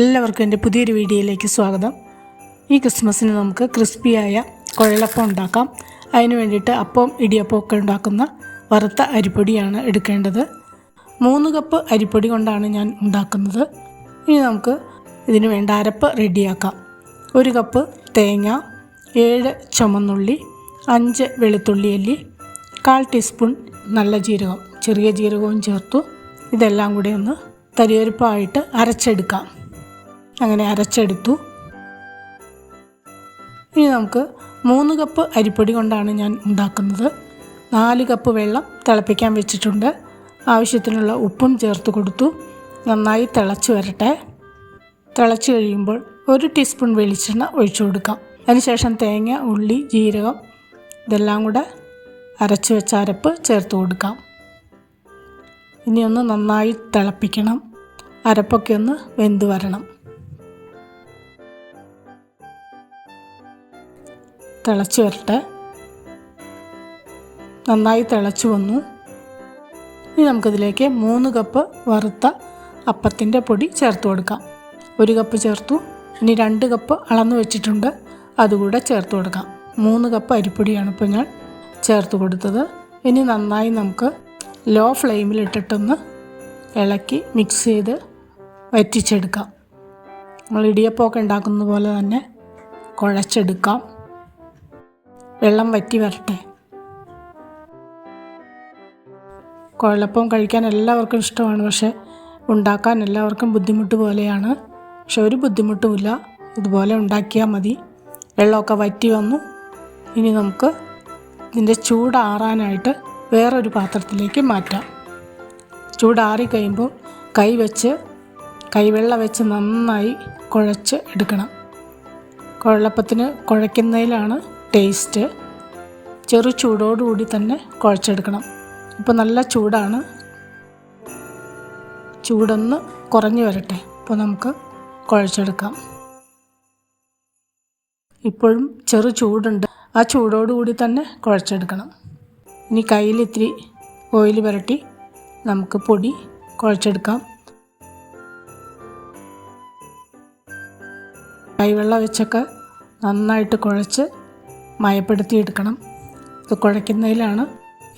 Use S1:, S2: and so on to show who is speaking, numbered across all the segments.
S1: എല്ലാവർക്കും എന്റെ പുതിയൊരു വീഡിയോയിലേക്ക് സ്വാഗതം. ഈ ക്രിസ്മസിന് നമുക്ക് ക്രിസ്പിയായ കുഴലപ്പം ഉണ്ടാക്കാം. അതിന് വേണ്ടിയിട്ട് അപ്പം ഇടിയപ്പം ഒക്കെ ഉണ്ടാക്കുന്ന വറുത്ത അരിപ്പൊടിയാണ് എടുക്കേണ്ടത്. മൂന്ന് കപ്പ് അരിപ്പൊടി കൊണ്ടാണ് ഞാൻ ഉണ്ടാക്കുന്നത്. ഇനി നമുക്ക് ഇതിന് വേണ്ട അരപ്പ് റെഡിയാക്കാം. ഒരു കപ്പ് തേങ്ങ ഏഴ് ചുമന്നുള്ളി അഞ്ച് വെളുത്തുള്ളി അല്ലി കാൽ ടീസ്പൂൺ നല്ല ജീരകം ചെറിയ ജീരകവും ചേർത്തു. ഇതെല്ലാം കൂടി ഒന്ന് തരിയൊരുപ്പായിട്ട് അരച്ചെടുക്കാം. അങ്ങനെ അരച്ചെടുത്തു. ഇനി നമുക്ക് മൂന്ന് കപ്പ് അരിപ്പൊടി കൊണ്ടാണ് ഞാൻ ഉണ്ടാക്കുന്നത്. നാല് കപ്പ് വെള്ളം തിളപ്പിക്കാൻ വെച്ചിട്ടുണ്ട്. ആവശ്യത്തിനുള്ള ഉപ്പും ചേർത്ത് കൊടുത്തു. നന്നായി തിളച്ച് വരട്ടെ. തിളച്ച് കഴിയുമ്പോൾ ഒരു ടീസ്പൂൺ വെളിച്ചെണ്ണ ഒഴിച്ചു കൊടുക്കാം. അതിനുശേഷം തേങ്ങ ഉള്ളി ജീരകം ഇതെല്ലാം കൂടെ അരച്ച് വെച്ച അരപ്പ് ചേർത്ത് കൊടുക്കാം. ഇനി ഒന്ന് നന്നായി തിളപ്പിക്കണം. അരപ്പൊക്കെ ഒന്ന് വെന്ത് വരണം. തിളച്ച് വരട്ടെ. നന്നായി തിളച്ച് വന്നു. ഇനി നമുക്കിതിലേക്ക് മൂന്ന് കപ്പ് വറുത്ത അപ്പത്തിന്റെ പൊടി ചേർത്ത് കൊടുക്കാം. ഒരു കപ്പ് ചേർത്തു. ഇനി രണ്ട് കപ്പ് അളന്ന് വെച്ചിട്ടുണ്ട്. അതുകൂടെ ചേർത്ത് കൊടുക്കാം. മൂന്ന് കപ്പ് അരിപ്പൊടിയാണ് ഇപ്പോൾ ഞാൻ ചേർത്ത് കൊടുത്തത്. ഇനി നന്നായി നമുക്ക് ലോ ഫ്ലെയിമിലിട്ടിട്ടൊന്ന് ഇളക്കി മിക്സ് ചെയ്ത് വറ്റിച്ചെടുക്കാം. നമ്മൾ ഇടിയപ്പമൊക്കെ ഉണ്ടാക്കുന്ന പോലെ തന്നെ കുഴച്ചെടുക്കാം. വെള്ളം വറ്റി വരട്ടെ. കുഴലപ്പം കഴിക്കാൻ എല്ലാവർക്കും ഇഷ്ടമാണ് പക്ഷേ ഉണ്ടാക്കാൻ എല്ലാവർക്കും ബുദ്ധിമുട്ട് പോലെയാണ്. പക്ഷെ ഒരു ബുദ്ധിമുട്ടുമില്ല. ഇതുപോലെ ഉണ്ടാക്കിയാൽ മതി. വെള്ളമൊക്കെ വറ്റി വന്നു. ഇനി നമുക്ക് ഇതിന്റെ ചൂടാറാനായിട്ട് വേറൊരു പാത്രത്തിലേക്ക് മാറ്റാം. ചൂടാറി കഴിയുമ്പോൾ കൈ വെച്ച് കൈവെള്ള വെച്ച് നന്നായി കുഴച്ച് എടുക്കണം. കുഴലപ്പത്തിന് കുഴയ്ക്കുന്നതിലാണ് ടേസ്റ്റ് ചെറു ചൂടോടുകൂടി തന്നെ കുഴച്ചെടുക്കണം. ഇപ്പോൾ നല്ല ചൂടാണ്. ചൂടൊന്ന് കുറഞ്ഞു വരട്ടെ. അപ്പോൾ നമുക്ക് കുഴച്ചെടുക്കാം. ഇപ്പോഴും ചെറു ചൂടുണ്ട്. ആ ചൂടോടുകൂടി തന്നെ കുഴച്ചെടുക്കണം. ഇനി കയ്യിൽ ഇത്തിരി ഓയിൽ പുരട്ടി നമുക്ക് പൊടി കുഴച്ചെടുക്കാം. കൈവെള്ളം വെച്ചൊക്കെ നന്നായിട്ട് കുഴച്ച് മയപ്പെടുത്തിയെടുക്കണം. ഇത് കുഴയ്ക്കുന്നതിലാണ്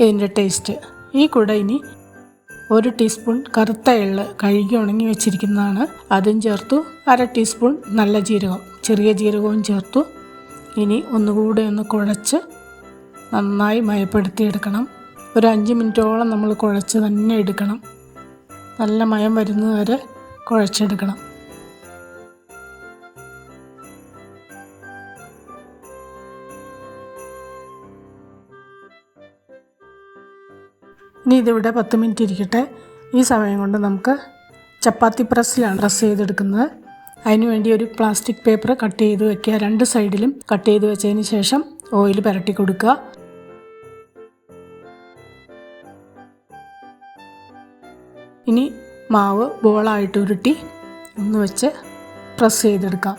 S1: ഇതിന്റെ ടേസ്റ്റ്. ഈ കൂടെ ഇനി ഒരു ടീസ്പൂൺ കറുത്ത എള്ള് കഴുകി ഉണങ്ങി വെച്ചിരിക്കുന്നതാണ്. അതും ചേർത്തു അര ടീസ്പൂൺ നല്ല ജീരകം ചെറിയ ജീരകവും ചേർത്തു. ഇനി ഒന്നുകൂടെ ഒന്ന് കുഴച്ച് നന്നായി മയപ്പെടുത്തിയെടുക്കണം. ഒരു അഞ്ച് മിനിറ്റോളം നമ്മൾ കുഴച്ച് തന്നെ എടുക്കണം. നല്ല മയം വരുന്നത് വരെ കുഴച്ചെടുക്കണം. ഇനി ഇതിവിടെ പത്ത് മിനിറ്റ് ഇരിക്കട്ടെ. ഈ സമയം കൊണ്ട് നമുക്ക് ചപ്പാത്തി പ്രസ്സിലാണ് പ്രസ് ചെയ്തെടുക്കുന്നത്. അതിനുവേണ്ടി ഒരു പ്ലാസ്റ്റിക് പേപ്പർ കട്ട് ചെയ്ത് വെക്കുക. രണ്ട് സൈഡിലും കട്ട് ചെയ്ത് വെച്ചതിന് ശേഷം ഓയിൽ പുരട്ടി കൊടുക്കുക. ഇനി മാവ് ബോളായിട്ട് ഉരുട്ടി ഒന്ന് വെച്ച് പ്രസ് ചെയ്തെടുക്കാം.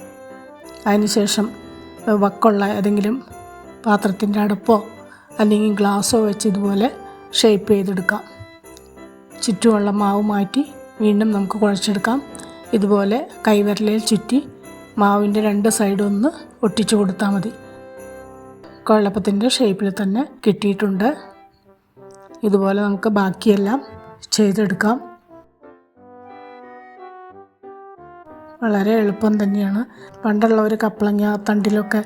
S1: അതിനുശേഷം വക്കുള്ള ഏതെങ്കിലും പാത്രത്തിന്റെ അടുപ്പോ അല്ലെങ്കിൽ ഗ്ലാസ്സോ വെച്ച് ഇതുപോലെ ഷേപ്പ് ചെയ്തെടുക്കാം. ചുറ്റുമുള്ള മാവ് മാറ്റി വീണ്ടും നമുക്ക് കുഴച്ചെടുക്കാം. ഇതുപോലെ കൈവരലയിൽ ചുറ്റി മാവിന്റെ രണ്ട് സൈഡും ഒന്ന് ഒട്ടിച്ചു കൊടുത്താൽ മതി. കുഴപ്പത്തിന്റെ ഷേപ്പിൽ തന്നെ കിട്ടിയിട്ടുണ്ട്. ഇതുപോലെ നമുക്ക് ബാക്കിയെല്ലാം ചെയ്തെടുക്കാം. വളരെ എളുപ്പം തന്നെയാണ്. പണ്ടുള്ളവർ കപ്പളങ്ങ തണ്ടിലൊക്കെ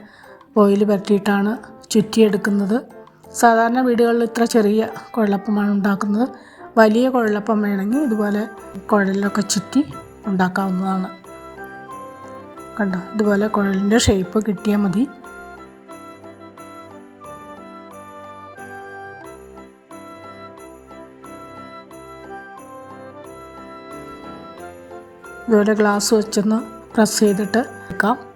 S1: ഓയിൽ പരട്ടിയിട്ടാണ് ചുറ്റിയെടുക്കുന്നത്. സാധാരണ വീടുകളിൽ ഇത്ര ചെറിയ കുഴലപ്പമാണ് ഉണ്ടാക്കുന്നത്. വലിയ കുഴലപ്പം വേണമെങ്കിൽ ഇതുപോലെ കുഴലിലൊക്കെ ചുറ്റി ഉണ്ടാക്കാവുന്നതാണ്. കണ്ടോ? ഇതുപോലെ കുഴലിന്റെ ഷേപ്പ് കിട്ടിയാൽ മതി. ഇതുപോലെ ഗ്ലാസ് വെച്ചൊന്ന് പ്രസ് ചെയ്തിട്ട് എടുക്കാം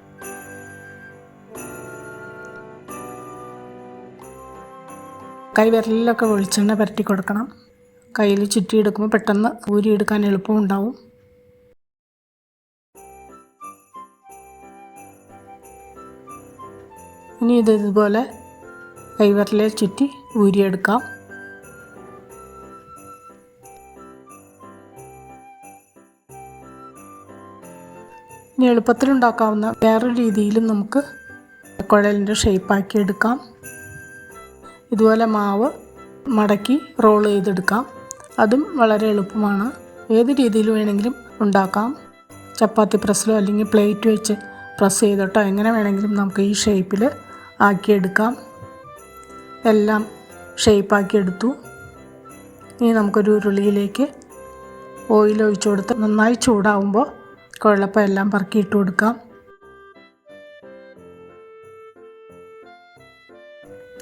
S1: കൈ വിരലിലൊക്കെ വെളിച്ചെണ്ണ പുരട്ടി കൊടുക്കണം. കയ്യിൽ ചുറ്റിയെടുക്കുമ്പോൾ പെട്ടെന്ന് എളുപ്പം ഉണ്ടാവും. ഇനി ഇത് ഇതുപോലെ കൈവിരലിൽ ചുറ്റി ഊരിയെടുക്കാം ഇനി എളുപ്പത്തിലുണ്ടാക്കാവുന്ന വേറൊരു രീതിയിലും നമുക്ക് കുഴലിന്റെ ഷേപ്പാക്കി എടുക്കാം. ഇതുപോലെ മാവ് മടക്കി റോൾ ചെയ്തെടുക്കാം. അതും വളരെ എളുപ്പമാണ്. ഏത് രീതിയിൽ വേണമെങ്കിലും ഉണ്ടാക്കാം. ചപ്പാത്തി പ്രസ്സിലോ അല്ലെങ്കിൽ പ്ലേറ്റ് വെച്ച് പ്രസ് ചെയ്തിട്ടോ. എങ്ങനെ വേണമെങ്കിലും നമുക്ക് ഈ ഷേപ്പിൽ ആക്കിയെടുക്കാം. എല്ലാം ഷേപ്പാക്കി എടുത്തു. ഇനി നമുക്കൊരു ഉരുളിയിലേക്ക് ഓയിൽ ഒഴിച്ചു കൊടുത്ത് നന്നായി ചൂടാവുമ്പോൾ കുഴപ്പം എല്ലാം പറക്കിയിട്ട് കൊടുക്കാം.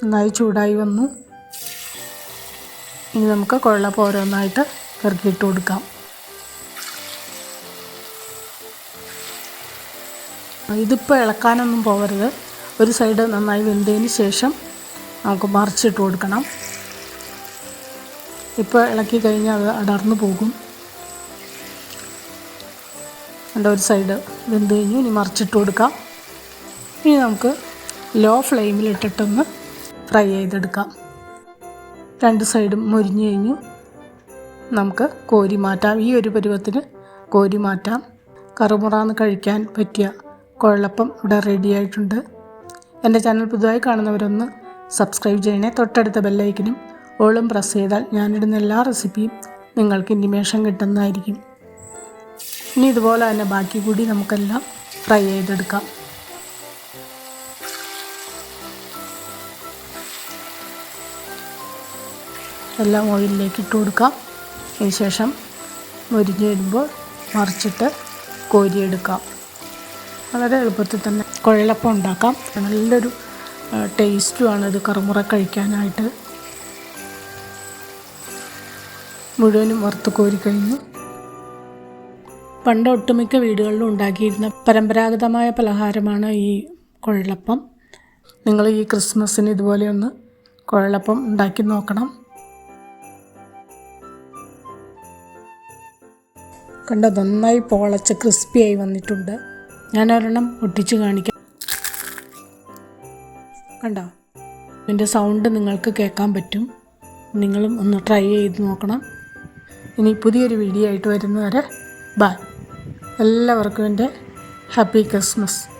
S1: നന്നായി ചൂടായി വന്നു ഇനി നമുക്ക് കുഴലപ്പം ഓരോന്നായിട്ട് പെറുക്കിയിട്ട് കൊടുക്കാം. ഇതിപ്പോൾ ഇളക്കാനൊന്നും പോകരുത് ഒരു സൈഡ് നന്നായി വെന്തതിന് ശേഷം നമുക്ക് മറിച്ചിട്ട് കൊടുക്കണം. ഇപ്പോൾ ഇളക്കി കഴിഞ്ഞാൽ അത് അടർന്നു പോകും. എന്റെ ഒരു സൈഡ് വെന്ത് കഴിഞ്ഞു. ഇനി മറിച്ചിട്ട് കൊടുക്കാം. ഇനി നമുക്ക് ലോ ഫ്ലെയിമിൽ ഇട്ടിട്ടൊന്ന് ഫ്രൈ ചെയ്തെടുക്കാം. രണ്ട് സൈഡും മുരിഞ്ഞു കഴിഞ്ഞു. നമുക്ക് കോരി മാറ്റാം. ഈ ഒരു പരുവത്തിന് കോരി മാറ്റാം. കറുമുറാന്ന് കഴിക്കാൻ പറ്റിയ കുഴലപ്പം ഇവിടെ റെഡി ആയിട്ടുണ്ട്. എന്റെ ചാനൽ പുതുതായി കാണുന്നവരൊന്ന് സബ്സ്ക്രൈബ് ചെയ്യണേ. തൊട്ടടുത്ത ബെല്ലൈക്കനും ഓളും പ്രസ് ചെയ്താൽ ഞാനിടുന്ന എല്ലാ റെസിപ്പിയും നിങ്ങൾക്ക് ഇൻഡിമേഷൻ കിട്ടുന്നതായിരിക്കും. ഇനി ഇതുപോലെ തന്നെ ബാക്കി കൂടി നമുക്കെല്ലാം ഫ്രൈ ചെയ്തെടുക്കാം. എല്ലാം ഓയിലിലേക്ക് ഇട്ട് കൊടുക്കാം. അതിനുശേഷം മുരിഞ്ഞ് വരുമ്പോൾ മറിച്ചിട്ട് കോരിയെടുക്കാം. വളരെ എളുപ്പത്തിൽ തന്നെ കുഴലപ്പം ഉണ്ടാക്കാം. നല്ലൊരു ടേസ്റ്റുമാണ് ഇത് കറുമുറ കഴിക്കാനായിട്ട്. മുഴുവനും വറുത്ത് കോരി കഴിഞ്ഞു. പണ്ട് ഒട്ടുമിക്ക വീടുകളിലും ഉണ്ടാക്കിയിരുന്ന പരമ്പരാഗതമായ പലഹാരമാണ് ഈ കുഴലപ്പം. നിങ്ങൾ ഈ ക്രിസ്മസിന് ഇതുപോലെ ഒന്ന് കുഴലപ്പം ഉണ്ടാക്കി നോക്കണം. കണ്ടോ നന്നായി പോളച്ച് ക്രിസ്പിയായി വന്നിട്ടുണ്ട്. ഞാൻ ഒരെണ്ണം ഒട്ടിച്ച് കാണിക്കാം. കണ്ടോ? ഇതിന്റെ സൗണ്ട് നിങ്ങൾക്ക് കേൾക്കാൻ പറ്റും. നിങ്ങളും ഒന്ന് ട്രൈ ചെയ്ത് നോക്കണം. ഇനി പുതിയൊരു വീഡിയോ ആയിട്ട് വരുന്നവരെ ബൈ. എല്ലാവർക്കും എന്റെ ഹാപ്പി ക്രിസ്മസ്.